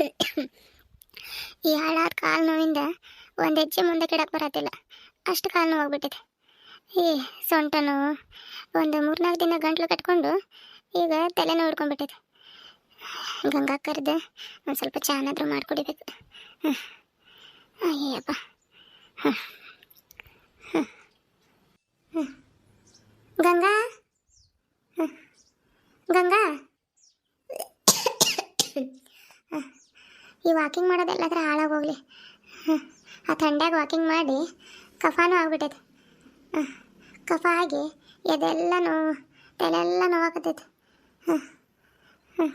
ಈ ಹಾಳಾದ ಕಾಲು ನೋವಿಂದ ಒಂದು ಹೆಜ್ಜೆ ಮುಂದೆ ಕೆಡಕ್ಕೆ ಬರತ್ತಿಲ್ಲ. ಅಷ್ಟು ಕಾಲು ನೋವು ಹೋಗ್ಬಿಟ್ಟಿದೆ ಈ ಸೊಂಟ ನೋವು. ಒಂದು ಮೂರ್ನಾಲ್ಕು ದಿನ ಗಂಟ್ಲು ಕಟ್ಕೊಂಡು ಈಗ ತಲೆನೋವು ಹಿಡ್ಕೊಂಡ್ಬಿಟ್ಟಿದೆ. ಗಂಗಾ ಕರೆದು ಒಂದು ಸ್ವಲ್ಪ ಚೆನ್ನಾದರೂ ಮಾಡಿಕೊಡಿಬೇಕು. ಅಯ್ಯಪ್ಪ ಹಾಂ ಹಾಂ ಹಾಂ ಗಂಗಾ. ಗಂಗಾ? ಈ ವಾಕಿಂಗ್ ಮಾಡೋದೆಲ್ಲದ್ರ ಹಾಳಾಗೋಗ್ಲಿ. ಆ ಥಂಡ್ಯಾಗ ವಾಕಿಂಗ್ ಮಾಡಿ ಕಫಾನು ಆಗ್ಬಿಟ್ಟೈತೆ. ಕಫ ಆಗಿ ಎದೆಲ್ಲ ನೋವು ತಲೆಲ್ಲ ನೋವಾಗತ್ತೈತೆ ಹಾಂ ಹಾಂ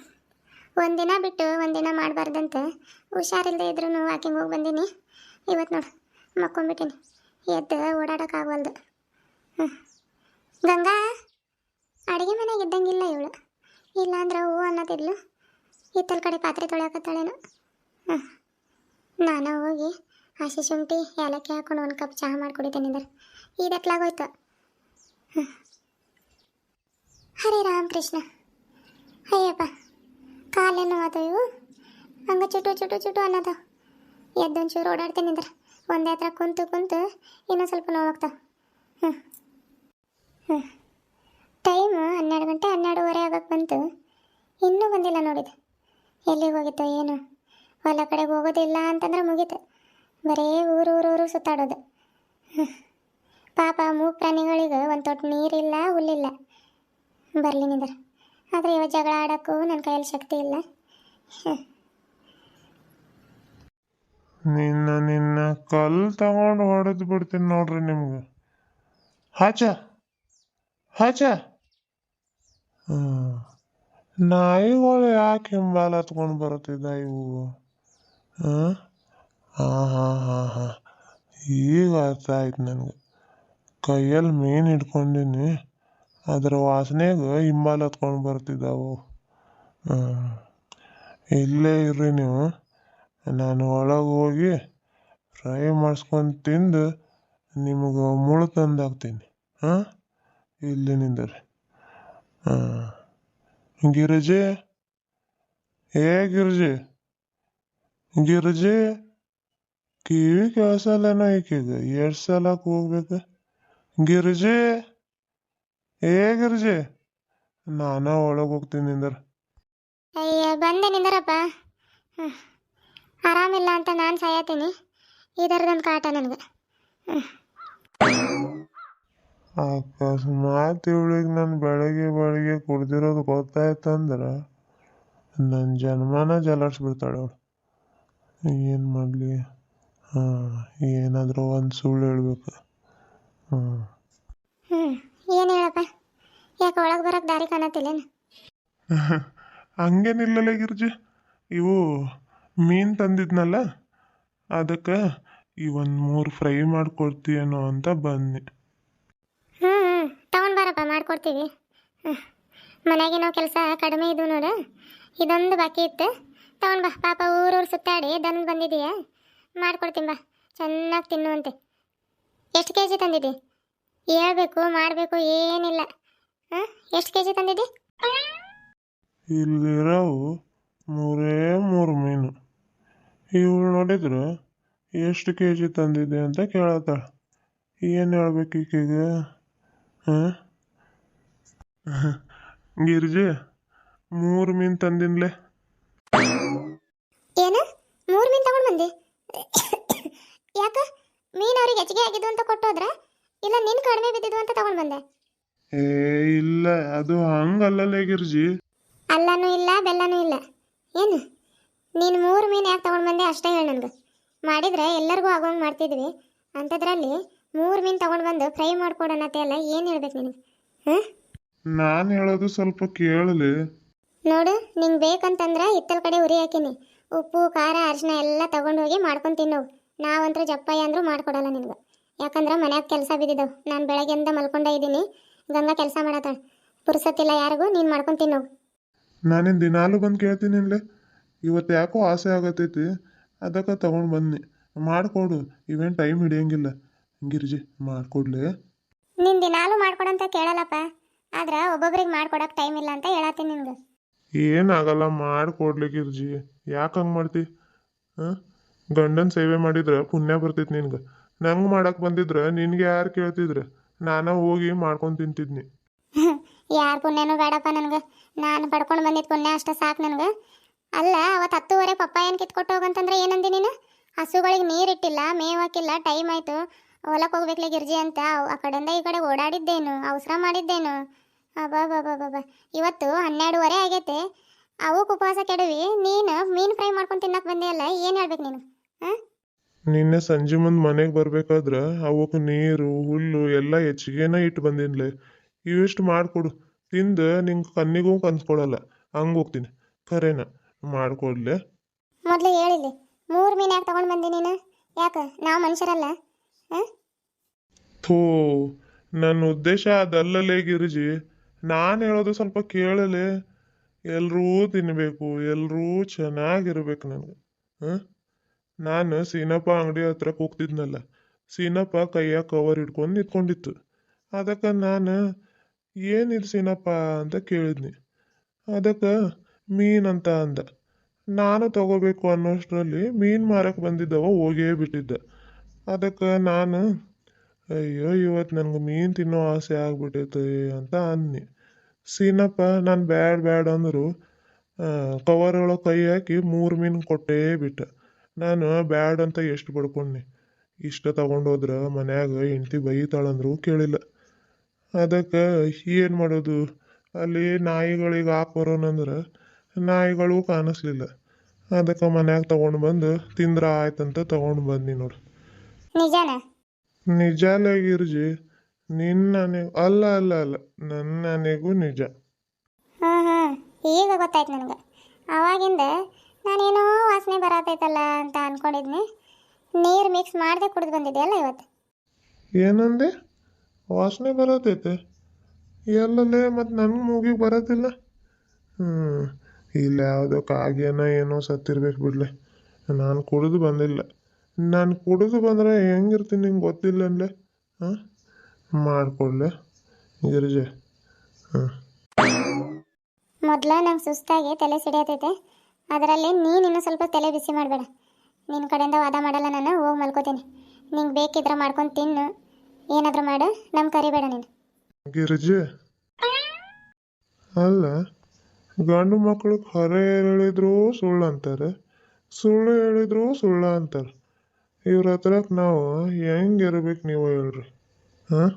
ಒಂದಿನ ಬಿಟ್ಟು ಒಂದಿನ ಮಾಡಬಾರ್ದಂತೆ ಹುಷಾರಿಲ್ಲದೆ ಇದ್ರೂ ವಾಕಿಂಗ್ ಹೋಗಿ ಬಂದೀನಿ. ಇವತ್ತು ನೋಡು ಮಕ್ಕೊಂಬಿಟ್ಟೀನಿ ಎದ್ದು ಓಡಾಡೋಕ್ಕಾಗಲ್ದು ಹ್ಞೂ ಗಂಗಾ, ಅಡುಗೆ ಮನೆಗೆ ಇದ್ದಂಗಿಲ್ಲ ಇವಳು. ಇಲ್ಲಾಂದ್ರೆ ಹೂ ಅನ್ನೋದಿದ್ಲು. ಹಿತ್ತಲ ಕಡೆ ಪಾತ್ರೆ ತೊಳೆಯಕತ್ತಾಳೇನು. ನಾನು ಹೋಗಿ ಹಸಿ ಶುಂಠಿ, ಏಲಕ್ಕಿ ಹಾಕೊಂಡು ಒಂದು ಕಪ್ ಚಹಾ ಮಾಡಿ ಕುಡಿತೇನೆ ಅಂದರೆ ಇದೆತ್ಲಾಗೋಯ್ತು ಹ್ಞೂ ಹರೇ ರಾಮ್ ಕೃಷ್ಣ ಅಯ್ಯಪ್ಪ ಕಾಲೇನು ಅದು ಇವು. ಹಂಗೆ ಚುಟು ಚುಟು ಚುಟು ಅನ್ನೋದು. ಎದ್ದೊಂಚೂರು ಓಡಾಡ್ತೇನೆ ಅಂದ್ರೆ ಒಂದೇ ಹತ್ರ ಕುಂತು ಕುಂತು ಇನ್ನೂ ಸ್ವಲ್ಪ ನೋವಾಗ್ತಾವೆ. ಹ್ಞೂ ಟೈಮು ಹನ್ನೆರಡು ಗಂಟೆ ಹನ್ನೆರಡುವರೆ ಆಗಕ್ಕೆ ಬಂತು. ಇನ್ನೂ ಬಂದಿಲ್ಲ ನೋಡಿದೆ. ಎಲ್ಲಿಗೆ ಹೋಗಿತ್ತು ಏನು. ಹೊಲ ಕಡೆಗೆ ಹೋಗೋದಿಲ್ಲ ಅಂತಂದ್ರೆ ಮುಗೀತು. ಬರೇ ಊರು ಊರು ಊರು ಸುತ್ತಾಡೋದು ಪಾಪ ಮೂಗ್ ಪ್ರಾಣಿಗಳಿಗೆ ಒಂದು ತೊಟ್ಟು ನೀರಿಲ್ಲ, ಹುಲ್ಲಿಲ್ಲ. ಬರಲಿ ನಿಂದ್ರ. ಆದರೆ ಇವಾಗ ಜಗಳ ಆಡೋಕ್ಕೂ ನನ್ನ ಕೈಯಲ್ಲಿ ಶಕ್ತಿ ಇಲ್ಲ. ನಿನ್ನ ನಿನ್ನ ಕಲ್ ತಗೊಂಡು ಹೊಡೆದು ಬಿಡ್ತೀನಿ ನೋಡ್ರಿ ನಿಮ್ಗೆ. ಹಾಚ. ಹಾಚ. ನಾಯಿಗಳು ಯಾಕೆ ಹಿಂಬಾಲ ಹತ್ಕೊಂಡು ಬರುತ್ತಿದ್ದ ಇವು? ಹಾಂ ಹಾಂ ಹಾಂ ಹಾಂ ಹಾಂ ಈಗ ಅರ್ಥ ಆಯ್ತು ನನಗೆ. ಕೈಯಲ್ಲಿ ಮೀನು ಹಿಡ್ಕೊಂಡಿನಿ. ಅದರ ವಾಸನೆಗೆ ಹಿಂಬಾಲ ಹತ್ಕೊಂಡು ಬರ್ತಿದ್ದಾವು ಹಾಂ ಇಲ್ಲೇ ಇರ್ರಿ ನೀವು. ನಾನು ಒಳಗೆ ಹೋಗಿ ಫ್ರೈ ಮಾಡಿಸ್ಕೊಂಡು ತಿಂದು ನಿಮಗೆ ಮುಳು ತಂದು ಹಾಕ್ತೀನಿ ಹಾಂ? ಇಲ್ಲಿ ನಿಂದರಿ ಹಾಂ ಗಿರಿಜಿ? ಹೇ ಗಿರಿಜಿ? ಗಿರಿಜಿ ಕಿವಿ ಕೇಳಿಸಲ್ಲೇನೋ ಈಕೆಗೆ ಎಷ್ಟು ಸಲ ಹೋಗ್ಬೇಕು ಗಿರ್ಜೆ ಏ ಗಿರಿಜಿ ನಾನು ಒಳಗೆ ಹೋಗ್ತೀನಿ ನಿಂದ್ರ ಅಯ್ಯ ಬಂದೆ ನಿಂದರಪ್ಪ ಆರಾಮಿಲ್ಲ ಅಂತ ನಾನು ಸಾಯತೀನಿ ಇದರದೊಂದು ಕಾಟ ನನಗೆ ಅಕಸ್ಮಾತ್ ಇವಳಿಗೆ ನಾನು ಬೆಳಗ್ಗೆ ಬೆಳಗ್ಗೆ ಕುಡ್ದಿರೋದು ಗೊತ್ತಾಯ್ತಂದ್ರೆ ನನ್ನ ಜನ್ಮನ ಜಲಾಡ್ಸ್ಬಿಡ್ತಾಳೆ ಅವಳು ಏನು ಮಾಡಲಿ? ಹಾಂ ಏನಾದರೂ ಒಂದು ಸುಳ್ಳು ಹೇಳಬೇಕು. ಹ್ಞೂ ಹ್ಞೂ ಏನು ಹೇಳಪ್ಪ? ಯಾಕೆ ಒಳಗೆ ಬರೋಕ್ಕೆ ದಾರಿ ಕಾಣತ್ತಿಲ್ಲೇನು? ಹಂಗೇನಿಲ್ಲಲ್ಲ ಗಿರ್ಜಿ? ಇವು ಮೀನು ತಂದಿದ್ನಲ್ಲ ಅದಕ್ಕೆ ಈ ಒಂದು ಮೂರು ಫ್ರೈ ಮಾಡ್ಕೊಡ್ತೀಯೇನೋ ಅಂತ ಬನ್ನಿ ಹ್ಞೂ ಹ್ಞೂ ತಗೊಂಡು ಬಾರಪ್ಪ ಮಾಡ್ಕೊಡ್ತೀವಿ. ಹ್ಞೂ ಮನೆಯಾಗಿನೋ ಕೆಲಸ ಕಡಿಮೆ ಇದ್ವು ನೋಡು. ಇದೊಂದು ಬಾಕಿ ಇತ್ತು. ತಗೊಂಡು ಬಾ. ಪಾಪ ಊರೂರು ಸುತ್ತಾಡಿ ದನ ಬಂದಿದೀಯಾ. ಮಾಡ್ಕೊಡ್ತೀನಿ ಬಾ. ಚೆನ್ನಾಗಿ ತಿನ್ನುವಂತೆ. ಎಷ್ಟು ಕೆ ಜಿ ತಂದಿದ್ದಿ ಹೇಳ್ಬೇಕು, ಮಾಡಬೇಕು, ಏನಿಲ್ಲ. ಎಷ್ಟು ಕೆ ಜಿ ತಂದಿದ್ದಿ ಇಲ್ಲಿರೋವು ಮೂರೇ ಮೂರು ಮೀನು. ಇವಳು ನೋಡಿದ್ರೆ ಎಷ್ಟು ಕೆ ಜಿ ತಂದಿದ್ದೆ ಅಂತ ಕೇಳತ್ತಾಳ. ಏನು ಹೇಳ್ಬೇಕು ಈಕೆಗೆ? ಹಾಂ? ಗಿರ್ಜಿ, ಮೂರು ಮೀನು ತಂದಿನ್ಲೆ. ಮೂರು ಮೀನು ತಗೊಂಡು ಬಂದೆ. ಯಾಕ? ಮೀನು ಅವ್ರಿಗೆ ಹೆಚ್ಚಿಗೆ ಆಗಿದ್ದು ಅಂತ ಕೊಟ್ಟೋದ್ರ ಇಲ್ಲ ನಿನ್ ಕಡಿಮೆ ಬಿದ್ದಿದ್ದು ಅಂತ ತಗೊಂಡು ಬಂದೆ. ಏ ಇಲ್ಲ ಅದು ಹಂಗಲ್ಲಲೇ ಗಿರ್ಜಿ. ಅಲ್ಲನೂ ಇಲ್ಲ ಬೆಲ್ಲನೂ ಇಲ್ಲ. ಏನು? ನೀನು ಮೂರು ಮೀನು ಯಾಕೆ ತಗೊಂಡು ಬಂದೆ ಅಷ್ಟೇ ಹೇಳಿ ನನಗೆ. ಮಾಡಿದ್ರೆ ಎಲ್ಲರಿಗೂ ಆಗೋಂಗೆ ಮಾಡ್ತಿದ್ವಿ. ಅಂಥದ್ರಲ್ಲಿ ಮೂರು ಮೀನು ತಗೊಂಡು ಬಂದು ಫ್ರೈ ಮಾಡ್ಕೊಡೋಣತ್ತೆ ಅಲ್ಲ ಏನು ಹೇಳ್ಬೇಕು ನಿನಗೆ? ಹಾಂ? ನಾನು ಹೇಳೋದು ಸ್ವಲ್ಪ ಕೇಳಲಿ. ನೋಡು ನಿಂಗೆ ಬೇಕಂತಂದ್ರೆ ಹಿತ್ತಲ ಕಡೆ ಉರಿ ಹಾಕಿನಿ. ಉಪ್ಪು ಖಾರ ಅರಿಶಿನ ಎಲ್ಲ ತಗೊಂಡು ಹೋಗಿ ಮಾಡ್ಕೊಂಡು ತಿನ್ನು. ನಾವಂತೂ ಜಪ್ಪಯ್ಯ ಅಂದ್ರೂ ಮಾಡ್ಕೊಡಲ್ಲ ನಿನಗೆ. ಯಾಕಂದ್ರೆ ಮನ್ಯಾಗ ಕೆಲಸ ಬಿದ್ದಿದ್ದವು ನಾನು ಬೆಳಗ್ಗೆಯಿಂದ ಮಲ್ಕೊಂಡೇ ಇದ್ದೀನಿ. ಗಂಗಾ ಕೆಲಸ ಮಾಡತ್ತಾಳೆ ಪುರ್ಸತ್ತಿಲ್ಲ ಯಾರಿಗೂ ನೀನು ಮಾಡ್ಕೊಂಡು ತಿನ್ನು. ನಾನೇನು ದಿನಾಲು ಬಂದು ಕೇಳ್ತೀನಿ ಇಲ್ಲೇ ಇವತ್ತು ಯಾಕೋ ಆಸೆ ಆಗತೈತಿ. ಅದಕ್ಕೆ ತಗೊಂಡು ಬನ್ನಿ ಮಾಡಿಕೊಡು. ಇವೇನು ಟೈಮ್ ಹಿಡಿಯಂಗಿಲ್ಲ. ಗಿರಿಜಿ ಮಾಡಿಕೊಡ್ಲಿ? ನಿನ್ನ ದಿನಾಲು ಮಾಡ್ಕೊಡಂತ ಕೇಳಲ್ಲಪ್ಪ. ಆದ್ರೆ ಒಬ್ಬೊಬ್ರಿಗೆ ಮಾಡ್ಕೊಡಕ್ಕೆ ಟೈಮ್ ಇಲ್ಲ ಅಂತ ಹೇಳತ್ತೀನಿ ನಿನ್ಗೆ. ಏನಾಗಲ್ಲ ಮಾಡಿಕೊಡ್ಲಿ ಗಿರ್ಜಿ ಯಾಕೆ ಹಂಗೆ ಮಾಡ್ತಿ? ಗಂಡನ ಸೇವೆ ಮಾಡಿದ್ರೆ ಪುಣ್ಯ ಬರ್ತಿತ್ತು ನಿನ್ಗೆ. ನಂಗೆ ಮಾಡಕ್ಕೆ ಬಂದಿದ್ರೆ ನಿನ್ಗೆ ಯಾರು ಕೇಳ್ತಿದ್ರೆ? ನಾನ ಹೋಗಿ ಮಾಡ್ಕೊಂಡು ತಿಂತಿದ್ನಿ. ಯಾರು ಪುಣ್ಯನೂ ಬೇಡಪ್ಪ ನನಗೆ. ನಾನು ಪಡ್ಕೊಂಡು ಬಂದಿದ್ದು ಪುಣ್ಯ ಅಷ್ಟ ಸಾಕು ನನಗೆ. ಅಲ್ಲ ಅವತ್ತು ಹತ್ತುವರೆ ಪಪ್ಪ ಏನು ಕಿತ್ಕೊಟ್ಟು ಹೋಗಂತಂದ್ರೆ ಏನಂದಿ ನೀನು? ಹಸುಗಳಿಗೆ ನೀರಿಟ್ಟಿಲ್ಲ ಮೇವು ಹಾಕಿಲ್ಲ ಟೈಮ್ ಆಯಿತು. ಹೊಲಕ್ಕೆ ಹೋಗ್ಬೇಕಲ್ಲ ಗಿರ್ಜಿ ಅಂತ ಆ ಕಡೆಯಿಂದ ಈ ಕಡೆ ಓಡಾಡಿದ್ದೇನು, ಅವಸರ ಮಾಡಿದ್ದೇನು? ಅಬ್ಬಬ್ಬಬ್ಬಬ್ಬ. ಇವತ್ತು ಹನ್ನೆರಡುವರೆ ಆಗೈತೆ. ಅವು ಉಪವಾಸ ಕೆಡವಿ. ನೀನು ಮೀನು ಫ್ರೈ ಮಾಡ್ಕೊಂಡು ತಿನ್ನಕ್ಕೆ ಬಂದೆಯಲ್ಲ ಏನು ಹೇಳ್ಬೇಕು ನೀನು? ಹಾಂ ನಿನ್ನೆ ಸಂಜೆ ಮುಂದ್ ಮನೆಗೆ ಬರ್ಬೇಕಾದ್ರ ಅವಕ್ಕೆ ನೀರು ಹುಲ್ಲು ಎಲ್ಲ ಹೆಚ್ಚಿಗೆನ ಇಟ್ಟು ಬಂದಿನ್ಲೆ. ಇವಿಷ್ಟು ಮಾಡ್ಕೊಡು. ತಿಂದು ನಿಂಗೆ ಕಣ್ಣಿಗೂ ಕನ್ಸ್ಕೊಳಲ್ಲ ಹಂಗ ಹೋಗ್ತೀನಿ. ಖರೇನ? ಮಾಡ್ಕೊಡ್ಲೆ. ಮೊದಲು ಹೇಳಿಲ್ಲಿ ಮೂರು ಮೀನು ಯಾಕೆ ತಗೊಂಡ್ ಬಂದಿ ನೀನು? ಯಾಕ? ನಾವು ಮನುಷ್ಯರಲ್ಲ? ಹಾಂ ಥೋ ನನ್ನ ಉದ್ದೇಶ ಅದಲ್ಲಲೇ ಗಿರಿಜಿ. ನಾನು ಹೇಳೋದು ಸ್ವಲ್ಪ ಕೇಳಲೆ. ಎಲ್ಲರೂ ತಿನ್ನಬೇಕು ಎಲ್ಲರೂ ಚೆನ್ನಾಗಿರ್ಬೇಕು ನನಗೆ ಹಾಂ? ನಾನು ಸೀನಪ್ಪ ಅಂಗಡಿ ಹತ್ರ ಹೋಗ್ತಿದ್ನಲ್ಲ ಸೀನಪ್ಪ ಕೈಯಾಗ ಕವರ್ ಹಿಡ್ಕೊಂಡು ನಿಂತ್ಕೊಂಡಿತ್ತು. ಅದಕ್ಕೆ ನಾನು, ಏನಿದು ಸೀನಪ್ಪ? ಅಂತ ಕೇಳಿದ್ನಿ. ಅದಕ್ಕೆ ಅಂತ ಅಂದ. ನಾನು ತಗೋಬೇಕು ಅನ್ನೋಷ್ಟರಲ್ಲಿ ಮೀನು ಮಾರಕ್ಕೆ ಬಂದಿದ್ದವ ಹೋಗೇ ಬಿಟ್ಟಿದ್ದ. ಅದಕ್ಕೆ ನಾನು, ಅಯ್ಯೋ ಇವತ್ತು ನನಗೆ ಮೀನು ತಿನ್ನೋ ಆಸೆ ಆಗ್ಬಿಟ್ಟೈತೆ ಅಂತ ಅನ್ನಿ ಸೀನಪ್ಪ ನಾನು ಬ್ಯಾಡ್ ಬ್ಯಾಡ್ ಅಂದರು ಕವರ್ ಒಳಗೆ ಕೈ ಹಾಕಿ ಮೂರು ಮೀನು ಕೊಟ್ಟೇ ಬಿಟ್ಟ. ನಾನು ಬ್ಯಾಡ್ ಅಂತ ಎಷ್ಟು ಬಡ್ಕೊಂಡ್ನಿ ಇಷ್ಟ ತಗೊಂಡೋದ್ರ ಮನ್ಯಾಗ ಹೆಂಡ್ತಿ ಬೈತಾಳಂದ್ರು ಕೇಳಿಲ್ಲ. ಅದಕ್ಕೆ ಏನು ಮಾಡೋದು? ಅಲ್ಲಿ ನಾಯಿಗಳಿಗೆ ಹಾಕಿ ಬರೋಣಂದ್ರೆ ನಾಯಿಗಳು ಕಾಣಿಸ್ಲಿಲ್ಲ. ಅದಕ್ಕೆ ಮನ್ಯಾಗ ತಗೊಂಡು ಬಂದು ತಿಂದ್ರ ಆಯ್ತಂತ ತಗೊಂಡು ಬಂದ್ನಿ ನೋಡು. ನಿಜಾನ ಗಿರ್ಜಿ ನಿನ್ನ ನೀವು ಅಲ್ಲ ಅಲ್ಲ ಅಲ್ಲ. ನನ್ನ ನನಗೂ ನಿಜ. ಹಾ ಹಾ. ಈಗ ಗೊತ್ತಾಯ್ತು ನನಗೆ. ಅವಾಗಿಂದ ನಾನೇನೋ ವಾಸನೆ ಬರತೈತಲ್ಲ ಅಂತ ಅನ್ಕೊಂಡಿದ್ನಿ. ನೀರು ಮಿಕ್ಸ್ ಮಾಡದೆ ಕುಡಿದು ಬಂದಿದೆಯಲ್ಲ ಇವತ್ತು? ಏನಂದೆ? ವಾಸನೆ ಬರತೈತೆ. ಎಲ್ಲಲ್ಲೇ ಮತ್ತು ನನ್ನ ಮೂಗಿಗೆ ಬರೋದಿಲ್ಲ ಹ್ಞೂ ಇಲ್ಲ ಯಾವುದೋ ಕಾಗೇನ ಏನೋ ಸತ್ತಿರ್ಬೇಕು ಬಿಡ್ಲೆ. ನಾನು ಕುಡಿದು ಬಂದಿಲ್ಲ. ನಾನು ಕುಡಿದು ಬಂದರೆ ಹೆಂಗಿರ್ತೀನಿ ನಿಂಗೆ ಗೊತ್ತಿಲ್ಲ ಅನ್ಲೆ ಹಾಂ? ಮಾಡಿಕೊಡ್ಲೆ ಗಿರಿಜೆ ಹಾಂ. ಮೊದಲ ನಂಗೆ ಸುಸ್ತಾಗಿ ತಲೆ ಸಿಡಿಯತೈತೆ. ಅದರಲ್ಲಿ ನೀನು ಇನ್ನೂ ಸ್ವಲ್ಪ ತಲೆ ಬಿಸಿ ಮಾಡಬೇಡ. ನಿನ್ನ ಕಡೆಯಿಂದ ವಾದ ಮಾಡಲ್ಲ ನಾನು ಹೋಗಿ ಮಲ್ಕೋತೀನಿ. ನಿಂಗೆ ಬೇಕಿದ್ರೆ ಮಾಡ್ಕೊಂಡು ತಿನ್ನು. ಏನಾದರೂ ಮಾಡು ನಮ್ಮ ಕರಿಬೇಡ ನೀನು. ಗಿರಿಜೆ. ಅಲ್ಲ ಗಂಡು ಮಕ್ಕಳು ಖರೆ ಹೇಳಿದ್ರು ಸುಳ್ಳು ಅಂತಾರೆ ಸುಳ್ಳು ಹೇಳಿದ್ರು ಸುಳ್ಳು ಅಂತಾರೆ. ಇವ್ರ ಹತ್ರಕ್ಕೆ ನಾವು ಹೆಂಗಿರ್ಬೇಕು ನೀವು ಹೇಳ್ರಿ. ಹಾಂ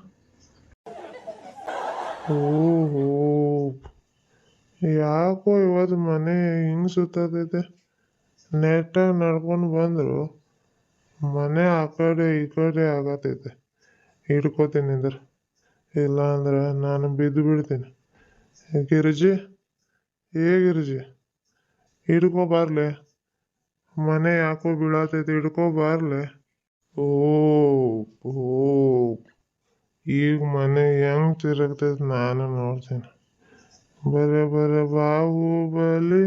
ಓಹೋ. ಯಾಕೋ ಇವತ್ತು ಮನೆ ಹಿಂಗೆ ಸುತ್ತತೈತೆ? ನೆಟ್ಟಾಗಿ ನಡ್ಕೊಂಡು ಬಂದರು. ಮನೆ ಆ ಕಡೆ ಈ ಕಡೆ ಆಗತೈತೆ. ಹಿಡ್ಕೋತೀನಿ ಅಂದ್ರೆ ಇಲ್ಲ ಅಂದ್ರೆ ನಾನು ಬಿದ್ದು ಬಿಡ್ತೀನಿ. ಗಿರಿಜಿ? ಏ ಗಿರಿಜಿ? ಹಿಡ್ಕೊ ಬರ್ಲೆ. ಮನೆ ಯಾಕೋ ಬೀಳತೈತೆ, ಹಿಡ್ಕೊ ಬರ್ಲೆ. ಓ ಓ ಈಗ ಮನೆ ಹೆಂಗ್ ತಿರುಗ್ತೈತಿ ನಾನು ನೋಡ್ತೀನಿ. ಬರೇ ಬರೇ ಬಾಹುಬಲಿ,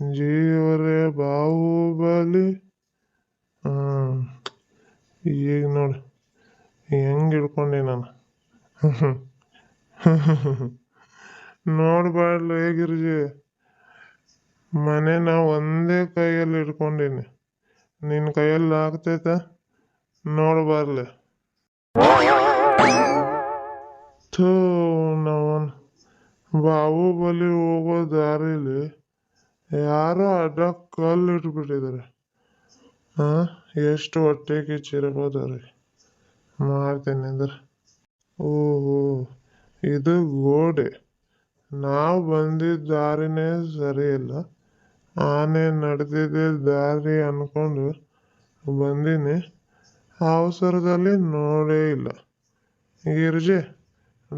ಜೀವರೇ ಬಾಹುಬಲಿ. ಈಗ ನೋಡಿ, ಹೆಂಗ್ ಹಿಡ್ಕೊಂಡೆ ನಾನು. ನೋಡ್ಬಾರ್ಲು ಮನೆ ನಾ ಒಂದೇ ಕೈಯಲ್ಲಿ ಹಿಡ್ಕೊಂಡೀನಿ. ನಿನ್ನ ಕೈಯಲ್ಲಿ ಆಗ್ತೈತ? ನೋಡ್ಬಾರ್ಲೆ. ಥೂ ನವನ್ ಬಾಹುಬಲಿ ಹೋಗೋ ದಾರಿಲಿ ಯಾರೋ ಅಡ್ಡ ಕಲ್ಲು ಇಟ್ಬಿಟ್ಟಿದ್ದಾರೆ ಹಾಂ, ಎಷ್ಟು ಹೊಟ್ಟೆ ಕಿಚ್ಚಿರ್ಬೋದ್ರಿ ಮಾಡ್ತೇನೆ ಅಂದ್ರೆ. ಓಹೋ, ಇದು ಗೋಡೆ. ನಾವು ಬಂದಿದ್ದ ದಾರಿನೇ ಸರಿ ಆನೆ ನಡೆದಿದ್ದ ದಾರಿ ಅನ್ಕೊಂಡು ಬಂದೀನಿ. ಅವಸರದಲ್ಲಿ ನೋಡೇ ಇಲ್ಲ. ಗಿರ್ಜಿ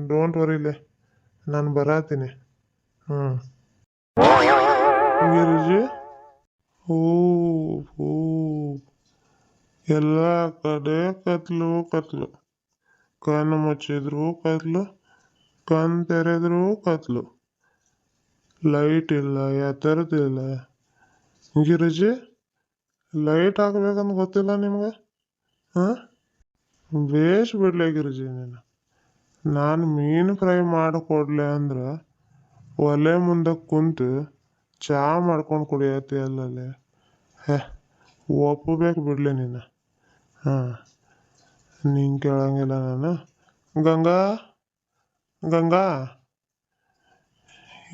ಡೋಂಟ್ ವರಿಲೆ ನಾನು ಬರಾತೀನಿ. ಹ್ಞೂ ಗಿರಿಜಿ ಓ ಹೂ ಎಲ್ಲ ಕಡೆ ಕತ್ಲು ಕತ್ಲು. ಕಣ್ಣು ಮುಚ್ಚಿದ್ರು ಕತ್ಲು, ಕಣ್ ತೆರೆದ್ರು ಕತ್ಲು. ಲೈಟ್ ಇಲ್ಲ ಎತ್ತರದಿಲ್ಲ ಗಿರಿಜಿ ಲೈಟ್ ಹಾಕ್ಬೇಕಂತ ಗೊತ್ತಿಲ್ಲ ನಿಮ್ಗೆ? ಹಾಂ? ಬೇಷ್ ಬಿಡ್ಲೆ ಗಿರಿಜಿ ನೀನು. ನಾನು ಮೀನು ಫ್ರೈ ಮಾಡಿಕೊಡ್ಲೆ ಅಂದ್ರೆ ಒಲೆ ಮುಂದೆ ಕುಂತು ಚಹಾ ಮಾಡ್ಕೊಂಡು ಕುಡಿಯತ್ತಿ ಅಲ್ಲಲೆ ಹೇ ಒಪ್ಪಬೇಕು ಬಿಡ್ಲಿ ನೀನು. ಹಾಂ ನಿಂಗೆ ಕೇಳಂಗಿಲ್ಲ ನಾನು. ಗಂಗಾ ಗಂಗಾ.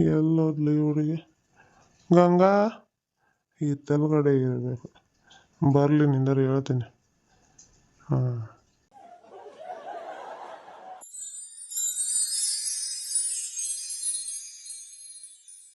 ಎಲ್ಲೋದ್ಲು ಹುಡುಗಿ? ಗಂಗಾ, ಈ ತೆಲ್ಗಡೆ ಇರಬೇಕು ಬರಲಿ ನಿಂದರು ಹೇಳ್ತೀನಿ. ಹಾಂ.